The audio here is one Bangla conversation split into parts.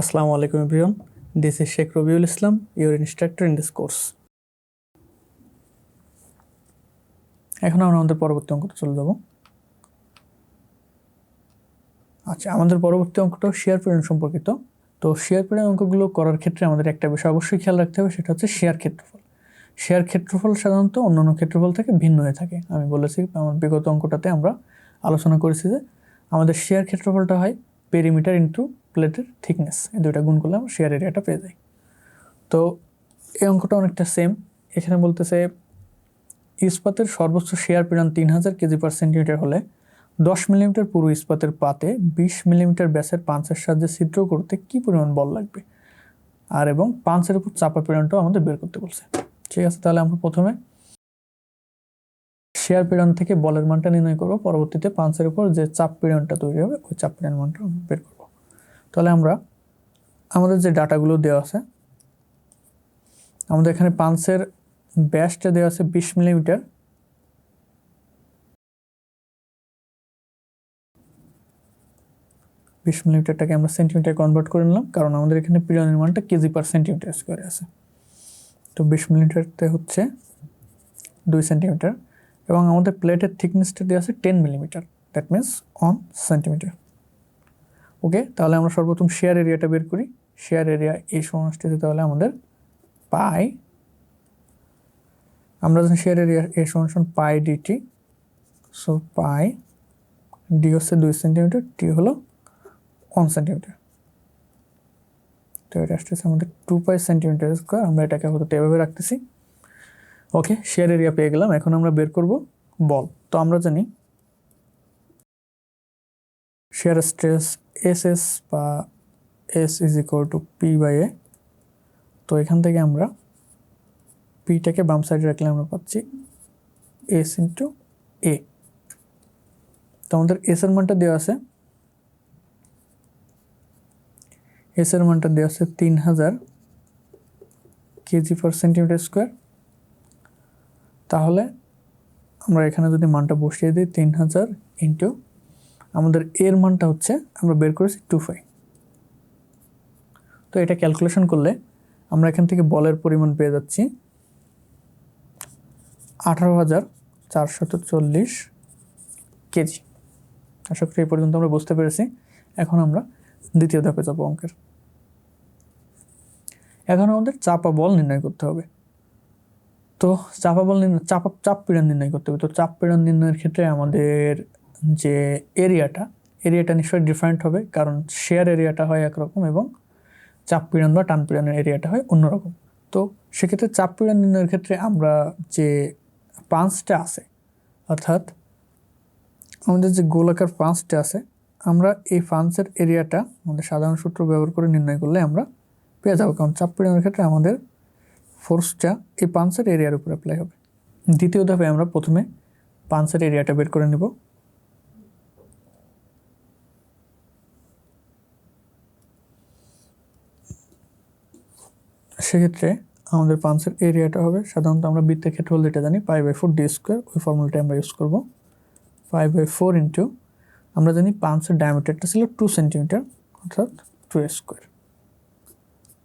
আসসালামু আলাইকুম everyone. This is Sheikh Rabiul Islam your instructor in this course এখন আমরা আমাদের পরবর্তী অঙ্কটা চলে যাব। আচ্ছা আমাদের পরবর্তী অঙ্কটাও শেয়ার পিরিয়ড সম্পর্কিত। তো শেয়ার প্রেরণ অঙ্কগুলো করার ক্ষেত্রে আমাদের একটা বিষয় অবশ্যই খেয়াল রাখতে হবে, সেটা হচ্ছে শেয়ার ক্ষেত্রফল। শেয়ার ক্ষেত্রফল সাধারণত অন্যান্য ক্ষেত্রফল থেকে ভিন্ন হয়ে থাকে। আমি বলেছি, আমার বিগত অঙ্কটাতে আমরা আলোচনা করেছি যে আমাদের শেয়ার ক্ষেত্রফলটা হয় পেরিমিটার ইন্টু প্লেটের থিকনেস এই দুইটা গুণ করলে আমরা শেয়ার এরিয়াটা পেয়ে যাই। তো এই অঙ্কটা অনেকটা সেম এখানে বলতেছে, ইস্পাতের সর্বোচ্চ শেয়ার পরিমাণ তিন হাজার কেজি পার সেন্টিমিটার হলে দশ মিলিমিটার পুরো ইস্পাতের পাতে বিশ মিলিমিটার ব্যাসের পাঞ্চের সাহায্যে ছিদ্র করতে কী পরিমাণ বল লাগবে? আর এবং পাঞ্চের উপর চাপা পরিমাণটাও আমাদের বের করতে বলছে। ঠিক আছে, তাহলে আমরা প্রথমে শেয়ার পীড়ন থেকে বলের মানটা নির্ণয় করব। পরবর্তীতে পাঞ্চের উপর যে চাপ পীড়নটা তৈরি হবে, ওই চাপ পীড়ন মানটা বের করব। তাহলে আমরা আমাদের যে ডাটাগুলো দেওয়া আছে, আমাদের এখানে পাঞ্চের ব্যাসটা দেওয়া আছে বিশ মিলিমিটার। বিশ মিলিমিটারটাকে আমরা সেন্টিমিটার কনভার্ট করে নিলাম, কারণ আমাদের এখানে পীড়নের মানটা কেজি পার সেন্টিমিটার স্কোয়ারে আছে। তো বিশ মিলিমিটারতে হচ্ছে দুই সেন্টিমিটার এবং আমাদের প্লেটের থিকনেসটা দেওয়া আছে ten millimetre. That means one centimetre okay? তাহলে আমরা সর্বপ্রথম শেয়ার এরিয়াটা বের করি। শেয়ার এরিয়া এই সমষ্টিতে তাহলে আমাদের পাই আমরা যখন শেয়ার এরিয়া এ সমান pi DT so pi D হচ্ছে দুই সেন্টিমিটার টি হলো ওয়ান সেন্টিমিটার তো এটা আসতেছে আমাদের টু পাই সেন্টিমিটার স্কোয়ার আমরা এটাকে আপাতত এভাবে রাখতেছি। ওকে শেয়ার এরিয়া পেয়ে গেলাম, এখন আমরা বের করব বল। তো আমরা জানি শেয়ার স্ট্রেস এস এস বা S is equal to P by A. তো এখান থেকে আমরা পিটাকে বাম সাইডে রাখলে আমরা পাচ্ছি এস ইন্টু এ। তো আমাদের এস এর মানটা দেওয়া আছে। এস এর মানটা দেওয়া আছে তিন হাজার কেজি পার সেন্টিমিটার স্কোয়ার। তাহলে আমরা এখানে যদি মানটা বসিয়ে দিই তিন হাজার ইন্টু আমাদের এর মানটা হচ্ছে আমরা বের করেছি টু ফাইভ তো এটা ক্যালকুলেশন করলে আমরা এখান থেকে বলের পরিমাণ পেয়ে যাচ্ছি আঠারো হাজার চল্লিশ কেজি। আশা করি এই পর্যন্ত আমরা বুঝতে পেরেছি। এখন আমরা দ্বিতীয় ধাপে যাব অঙ্কের। এখন আমাদের চাপা বল নির্ণয় করতে হবে। তো চাপা বল নির্ণয়, চাপা, চাপ পীড়ন নির্ণয় করতে হবে। তো চাপ পীড়ন নির্ণয়ের ক্ষেত্রে আমাদের যে এরিয়াটা এরিয়াটা নিশ্চয়ই ডিফারেন্ট হবে, কারণ শেয়ার এরিয়াটা হয় একরকম এবং চাপ পীড়ন বা টান পীড়নের এরিয়াটা হয় অন্যরকম। তো সেক্ষেত্রে চাপ পীড়ন নির্ণয়ের ক্ষেত্রে আমরা যে পাঁচটা আছে, অর্থাৎ আমাদের যে গোলাকার পাঁচটা আছে, আমরা এই ফান্সের এরিয়াটা আমাদের সাধারণ সূত্র ব্যবহার করে নির্ণয় করলে আমরা পেয়ে যাব। কারণ চাপ পরিমাণের ক্ষেত্রে আমাদের ফোর্সটা এই পাঞ্চের এরিয়ার উপর অ্যাপ্লাই হবে। দ্বিতীয় ধাপে আমরা প্রথমে পাঞ্চের এরিয়াটা বের করে নেব। সেক্ষেত্রে আমাদের পাঞ্চের এরিয়াটা হবে। সাধারণত আমরা বৃত্তের ক্ষেত্রে যেটা জানি, pi by four D square, ওই ফর্মুলাটা আমরা ইউজ করব। ফাইভ বাই ফোর ইন্টু, আমরা জানি পাঞ্চের ডায়ামিটারটা ছিল টু সেন্টিমিটার, অর্থাৎ টু স্কোয়ার।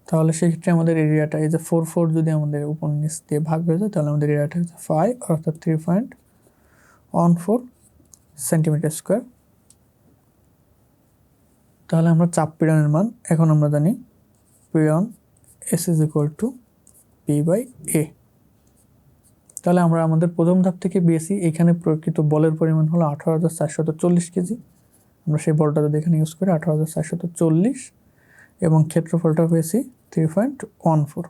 তাহলে সেক্ষেত্রে আমাদের এরিয়াটা, এই যে ফোর ফোর যদি আমাদের উপর নিচ দিয়ে ভাগ হয়ে যায়, তাহলে আমাদের এরিয়াটা হচ্ছে ফাইভ অর্থাৎ three point one four centimetre square তাহলে আমরা চাপ পীড়নের মান, এখন আমরা জানি পীড়ন S is equal to P by A তাহলে আমরা আমাদের প্রথম ধাপ থেকে বিএসি এখানে প্রকৃত বলের পরিমাণ হলো আঠারো হাজার চারশত চল্লিশ কেজি। আমরা সেই বলটা যদি এখানে ইউজ করি, আঠারো হাজার চারশত চল্লিশ এবং ক্ষেত্রফলটা পেয়েছি থ্রি পয়েন্ট ওয়ান ফোর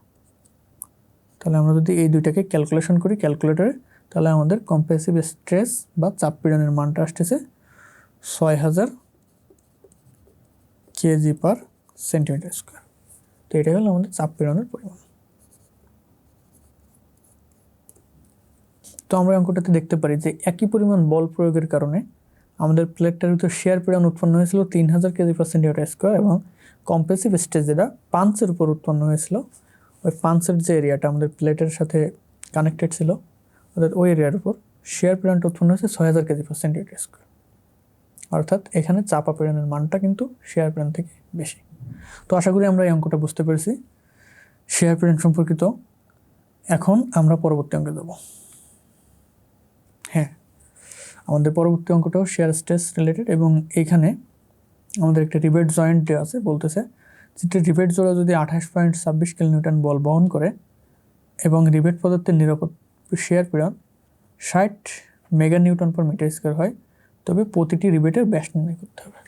তাহলে আমরা যদি এই দুইটাকে ক্যালকুলেশন করি ক্যালকুলেটারে তাহলে আমাদের কম্প্রেসিভ স্ট্রেস বা চাপ পীড়নের মানটা আসতেছে ছয় হাজার কেজি পার সেন্টিমিটার স্কোয়ার তো এটা হলো আমাদের চাপ পীড়নের পরিমাণ। তো আমরা অঙ্কটাতে দেখতে পারি যে একই পরিমাণ বল প্রয়োগের কারণে আমাদের প্লেটটার ভিতর শেয়ার পীড়ন উৎপন্ন হয়েছিল তিন হাজার কেজি পার স্কোয়ার এবং কম্প্রেসিভ স্টেজ যেটা পাঞ্চের উপর উৎপন্ন হয়েছিল, ওই পাঞ্চের যে এরিয়াটা আমাদের প্লেটের সাথে কানেক্টেড ছিল, অর্থাৎ ওই এরিয়ার উপর শেয়ার পীড়নটা উৎপন্ন হয়েছে ছয় হাজার কেজি পার স্কোয়ার অর্থাৎ এখানে চাপা পীড়নের মানটা কিন্তু শেয়ার পীড়ন থেকে বেশি। তো আশা করি আমরা এই অঙ্কটা বুঝতে পেরেছি। শেয়ার প্রিন্ট সম্পর্কিত। এখন আমরা পরবর্তী অঙ্কে যাব। হ্যাঁ আমাদের পরবর্তী অঙ্কটাও শেয়ার স্টেস রিলেটেড এবং এইখানে আমাদের একটা রিবেট জয়েন্ট দেওয়া আছে, বলতেছে যেটা রিবেট জোড়া যদি আঠাশ পয়েন্ট ছাব্বিশ কিলোমিটার বল বহন করে এবং রিবেট পদার্থের নিরাপদ শেয়ার পীড়ন ষাট mega newton per metre square হয়, তবে প্রতিটি রিবেটের ব্যাস নির্ণয় করতে হবে।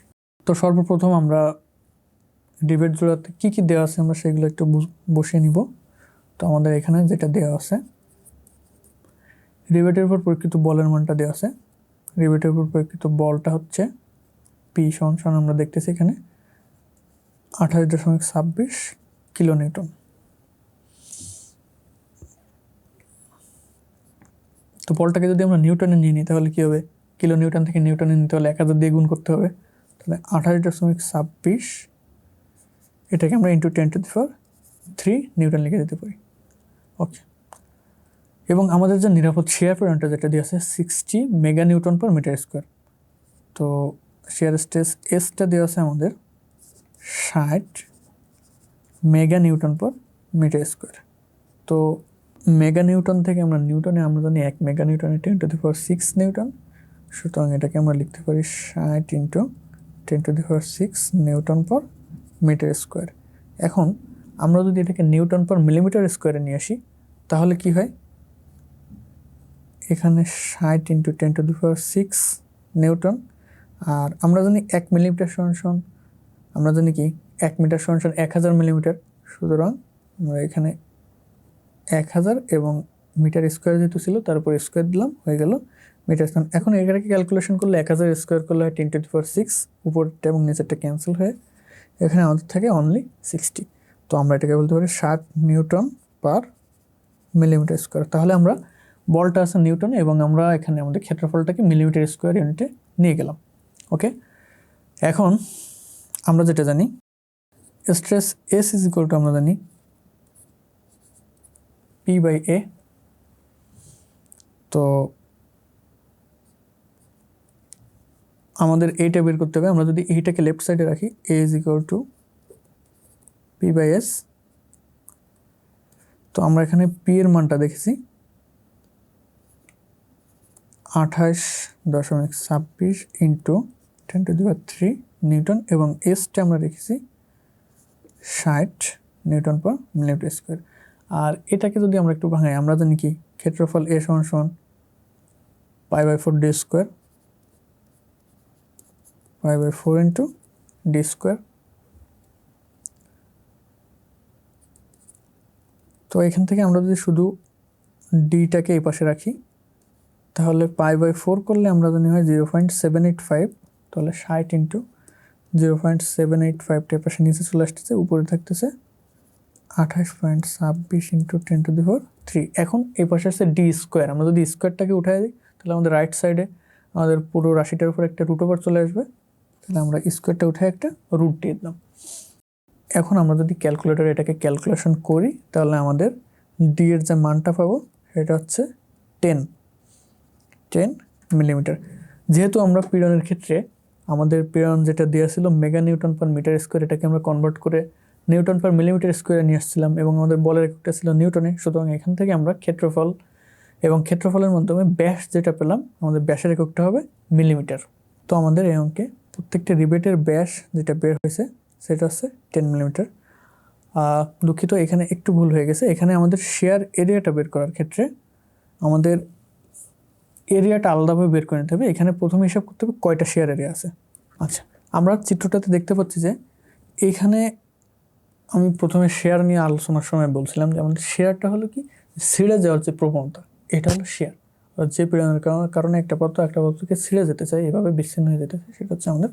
তো সর্বপ্রথম আমরা রিবেট জোড়াতে কী কী দেওয়া আছে আমরা সেগুলো একটু বসিয়ে নিব। তো আমাদের এখানে যেটা দেওয়া আছে রিবেটের উপর প্রকৃত বলের মানটা দেওয়া আছে। রিবেটের উপর প্রকৃত বলটা হচ্ছে পি সমান আমরা দেখতেছি এখানে আঠাশ দশমিক ছাব্বিশ কিলো নিউটন। তো বলটাকে যদি আমরা নিউটনে নিয়ে নিই, তাহলে কী হবে? কিলো নিউটন থেকে নিউটনে নিতে হলে এক হাজার দিয়ে গুণ করতে হবে। তাহলে আঠাশ দশমিক ছাব্বিশ এটাকে আমরা into ten to the four three newton লিখে দিতে পারি। ওকে এবং আমাদের যে নিরাপদ শেয়ার পরিমাণটা যেটা দিয়ে আছে sixty mega newton per metre square তো শেয়ার স্টেস এসটা দেওয়া আছে আমাদের ষাট mega newton per metre square তো মেগা নিউটন থেকে আমরা নিউটনে আমরা জানি এক মেগা নিউটনে ten to the power six newton সুতরাং এটাকে আমরা লিখতে পারি ষাট into ten to the power six newton per metre square. এখন আমরা যদি এটাকে নিউটন পর মিলিমিটার স্কোয়ারে নিয়ে আসি, তাহলে কি হয়? এখানে ষাট into ten to the six newton. আর আমরা জানি এক মিলিমিটার সমান আমরা জানি কি? এক মিটার সমান এক হাজার মিলিমিটার। সুতরাং আমরা এখানে এক হাজার এবং মিটার স্কোয়ার যেহেতু ছিল, তার উপর স্কোয়ার দিলাম, হয়ে গেল মিটার স্কোয়ার। এখন এটাকে ক্যালকুলেশন করলে এক হাজার স্কোয়ার করলে হয় টেন টু দি সিক্স উপরটা এবং নিচেরটা ক্যান্সেল হয়ে। এখানে আমাদের থাকে অনলি সিক্সটি তো আমরা এটাকে বলতে পারি ষাট নিউটন পার মিলিমিটার স্কোয়ার তাহলে আমরা বলটা আছে নিউটনে এবং আমরা এখানে আমাদের ক্ষেত্রফলটাকে মিলিমিটার স্কোয়ার ইউনিটে নিয়ে গেলাম। ওকে এখন আমরা যেটা জানি stress S is equal to আমরা জানি পি বাই এ তো আমাদের এইটা বের করতে হবে। আমরা যদি এইটাকে লেফট সাইডে রাখি A is equal to P by S তো আমরা এখানে পি এর মানটা দেখেছি। আঠাশ দশমিক ছাব্বিশ into ten to the three newton এবং এসটা আমরা রেখেছি ষাট নিউটন পার মিলিমিটার স্কোয়ার। আর এটাকে যদি আমরা একটু ভাঙাই, আমরা জানি কি, ক্ষেত্রফল এ সমান সমান pi by four D square pi by four into D square তো এখান থেকে আমরা যদি শুধু ডিটাকে এই পাশে রাখি, তাহলে পাই বাই ফোর করলে আমরা জানি হয় zero point seven eight five তাহলে ষাট into zero point seven eight ফাইভটা পাশে নিচে চলে আসতেছে, উপরে থাকতেছে আঠাশ পয়েন্ট ছাব্বিশ into ten to the four three এখন এই পাশে আছে ডি স্কোয়ার আমরা যদি স্কোয়ারটাকে উঠাই দিই, তাহলে আমাদের রাইট সাইডে আমাদের পুরো রাশিটার উপর একটা রুট ওভার চলে আসবে। তাহলে আমরা স্কোয়ারটা উঠে একটা রুট দিয়ে দিলাম। এখন আমরা যদি ক্যালকুলেটর এটাকে ক্যালকুলেশন করি, তাহলে আমাদের ডি এর যে মানটা পাবো, সেটা হচ্ছে টেন টেন মিলিমিটার যেহেতু আমরা পীড়নের ক্ষেত্রে আমাদের পীড়ন যেটা দেওয়া ছিল mega newton per metre square এটাকে আমরা কনভার্ট করে নিউটন পার মিলিমিটার স্কোয়ারে নিয়ে আসছিলাম এবং আমাদের বলের এককটা ছিল নিউটনে সুতরাং এখান থেকে আমরা ক্ষেত্রফল এবং ক্ষেত্রফলের মাধ্যমে ব্যাস যেটা পেলাম, আমাদের ব্যাসের এককটা হবে মিলিমিটার তো আমাদের এই অঙ্কে প্রত্যেকটা রিবেটের ব্যাস যেটা বের হয়েছে, সেটা হচ্ছে টেন মিলিমিটার দুঃখিত, এখানে একটু ভুল হয়ে গেছে। এখানে আমাদের শেয়ার এরিয়াটা বের করার ক্ষেত্রে আমাদের এরিয়াটা আলাদাভাবে বের করে নিতে হবে। এখানে প্রথমে হিসাব করতে হবে কয়টা শেয়ার এরিয়া আছে। আচ্ছা আমরা চিত্রটাতে দেখতে পাচ্ছি যে এইখানে আমি প্রথমে শেয়ার নিয়ে আলোচনার সময় বলছিলাম যে আমাদের শেয়ারটা হলো কি, ছিঁড়ে যাওয়ার যে প্রবণতা, এটা হলো শেয়ার যে পীড়নের কারণে কারণে একটা পত্র, একটা পত্রকে ছিঁড়ে যেতে চাই এভাবে বিচ্ছিন্ন হয়ে যেতে চাই সেটা হচ্ছে আমাদের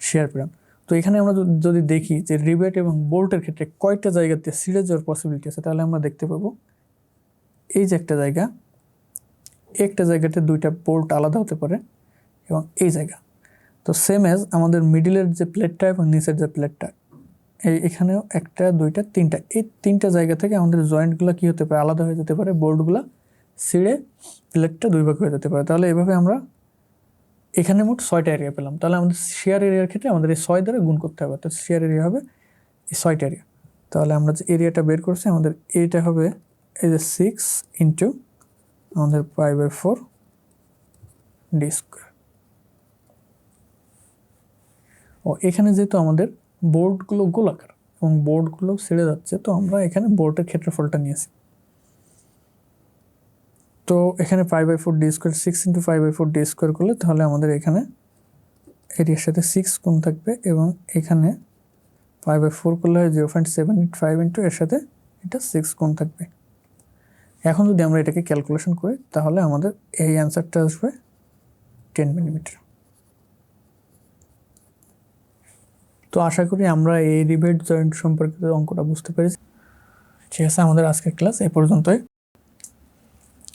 শেয়ার পীড়ন। তো এখানে আমরা যদি- দেখি যে রিবেট এবং বোল্টের ক্ষেত্রে কয়টা জায়গাতে ছিঁড়ে যাওয়ার পসিবিলিটি আছে, তাহলে আমরা দেখতে পাবো, এই যে একটা জায়গা, একটা জায়গাতে দুইটা বোল্ট আলাদা হতে পারে এবং এই জায়গা। তো সেম অ্যাজ আমাদের মিডিলের যে প্লেটটা এবং নিচের যে প্লেটটা এই এখানেও একটা, দুইটা, তিনটা, এই তিনটা জায়গা থেকে আমাদের জয়েন্টগুলো কী হতে পারে, আলাদা হয়ে যেতে পারে, বোল্টগুলো ছিঁড়ে প্লেটটা দুই ভাগ হয়ে যেতে পারে। তাহলে এভাবে আমরা এখানে মোট ছয়টা এরিয়া পেলাম। তাহলে আমাদের শেয়ার এরিয়ার ক্ষেত্রে আমাদের এই ছয় দ্বারা গুণ করতে হবে তো শেয়ার এরিয়া হবে এই ছয়টা এরিয়া তাহলে আমরা যে এরিয়াটা বের করছি, আমাদের এটা হবে এই যে সিক্স ইন্টু আমাদের পাই বাই ফোর ডি ও, এখানে যেহেতু আমাদের বোর্ডগুলো গোলাকার এবং বোর্ডগুলো ছেড়ে যাচ্ছে, তো আমরা এখানে বোর্ডের ক্ষেত্রফলটা নিয়েছি। তো এখানে five by four D square six into five by four D square করলে তাহলে আমাদের এখানে এরিয়ার সাথে সিক্স গুণ থাকবে এবং এখানে ফাইভ বাই ফোর করলে হয় zero point seven eight five into এর সাথে এটা সিক্স গুণ থাকবে। এখন যদি আমরা এটাকে ক্যালকুলেশন করি, তাহলে আমাদের এই অ্যান্সারটা আসবে টেন মিলিমিটার তো আশা করি আমরা এই রিবেট জয়েন্ট সম্পর্কিত অঙ্কটা বুঝতে পেরেছি। ঠিক আছে, আমাদের আজকের ক্লাস এই পর্যন্তই।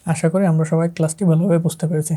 আশা করি আমরা সবাই ক্লাসটি ভালোভাবে বুঝতে পেরেছি।